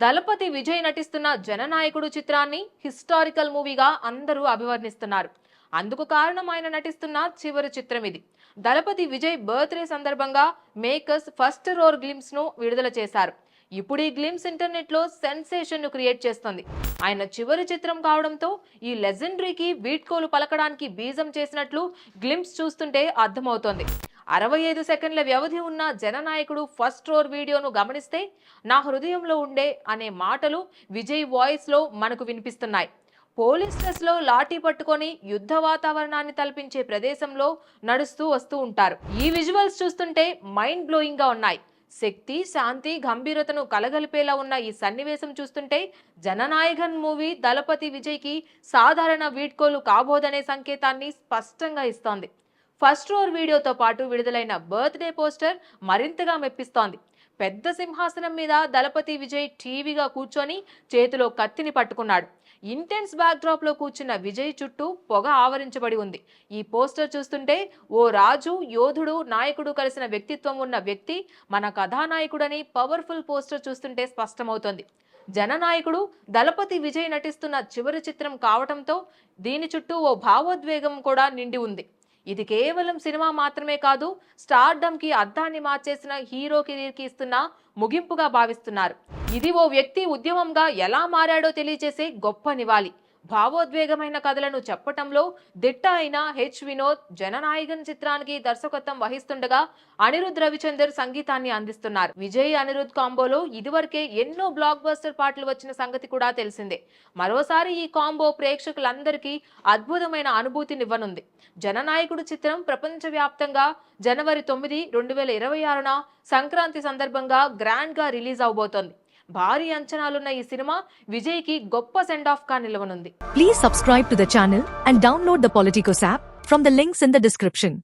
దళపతి విజయ్ నటిస్తున్న జననాయకుడు చిత్రాన్ని హిస్టారికల్ మూవీగా అందరూ అభివర్ణిస్తున్నారు. అందుకు కారణం ఆయన నటిస్తున్న చివరి చిత్రం ఇది. దళపతి విజయ్ బర్త్డే సందర్భంగా మేకర్స్ ఫస్ట్ రోర్ గ్లిమ్స్ను విడుదల చేశారు. ఇప్పుడు ఈ గ్లిమ్స్ ఇంటర్నెట్లో సెన్సేషన్ను క్రియేట్ చేస్తుంది. ఆయన చివరి చిత్రం కావడంతో ఈ లెజెండరీకి వీడ్కోలు పలకడానికి బీజం చేసినట్లు గ్లిమ్స్ చూస్తుంటే అర్థమవుతోంది. అరవై ఐదు సెకండ్ల వ్యవధి ఉన్న జననాయకుడు ఫస్ట్ రోర్ వీడియోను గమనిస్తే నా హృదయంలో ఉండే అనే మాటలు విజయ్ వాయిస్లో మనకు వినిపిస్తున్నాయి. పోలీస్ డ్రెస్ లాఠీ పట్టుకొని యుద్ధ వాతావరణాన్ని తలపించే ప్రదేశంలో నడుస్తూ వస్తూ ఉంటారు. ఈ విజువల్స్ చూస్తుంటే మైండ్ బ్లోయింగ్గా ఉన్నాయి. శక్తి శాంతి గంభీరతను కలగలిపేలా ఉన్న ఈ సన్నివేశం చూస్తుంటే జననాయకన్ మూవీ దళపతి విజయ్కి సాధారణ వీడ్కోలు కాబోదనే సంకేతాన్ని స్పష్టంగా ఇస్తోంది. ఫస్ట్ రోర్ వీడియోతో పాటు విడుదలైన బర్త్డే పోస్టర్ మరింతగా మెప్పిస్తోంది. పెద్ద సింహాసనం మీద దళపతి విజయ్ టీవీగా కూర్చొని చేతిలో కత్తిని పట్టుకున్నాడు. ఇంటెన్స్ బ్యాక్డ్రాప్లో కూర్చున్న విజయ్ చుట్టూ పొగ ఆవరించబడి ఉంది. ఈ పోస్టర్ చూస్తుంటే ఓ రాజు యోధుడు నాయకుడు కలిసిన వ్యక్తిత్వం ఉన్న వ్యక్తి మన కథానాయకుడని పవర్ఫుల్ పోస్టర్ చూస్తుంటే స్పష్టమవుతోంది. జననాయకుడు దళపతి విజయ్ నటిస్తున్న చివరి చిత్రం కావటంతో దీని చుట్టూ ఓ భావోద్వేగం కూడా నిండి ఉంది. ఇది కేవలం సినిమా మాత్రమే కాదు స్టార్డమ్కి అర్థాన్ని మార్చేసిన హీరో కెరీర్కి ఇస్తున్న ముగింపుగా భావిస్తున్నారు. ఇది ఓ వ్యక్తి ఉద్యమంగా ఎలా మారాడో తెలియజేసే గొప్ప నివాళి. భావోద్వేగమైన కథలను చెప్పటంలో దిట్ట అయిన హెచ్ వినోద్ జననాయకన్ చిత్రానికి దర్శకత్వం వహిస్తుండగా అనిరుద్ రవిచందర్ సంగీతాన్ని అందిస్తున్నారు. విజయ్ అనిరుద్ కాంబోలో ఇదివరకే ఎన్నో బ్లాక్ బస్టర్ పాటలు వచ్చిన సంగతి కూడా తెలిసిందే. మరోసారి ఈ కాంబో ప్రేక్షకులందరికీ అద్భుతమైన అనుభూతినివ్వనుంది. జననాయకుడు చిత్రం ప్రపంచవ్యాప్తంగా జనవరి తొమ్మిది రెండు వేల ఇరవై ఆరున సంక్రాంతి సందర్భంగా గ్రాండ్గా రిలీజ్ అవబోతోంది. భారీ అంచనాలున్న ఈ సినిమా విజయ్కి గొప్ప సెండ్ ఆఫ్గా నిలవనుంది. Please subscribe to the and download the Politicos app from the links in the description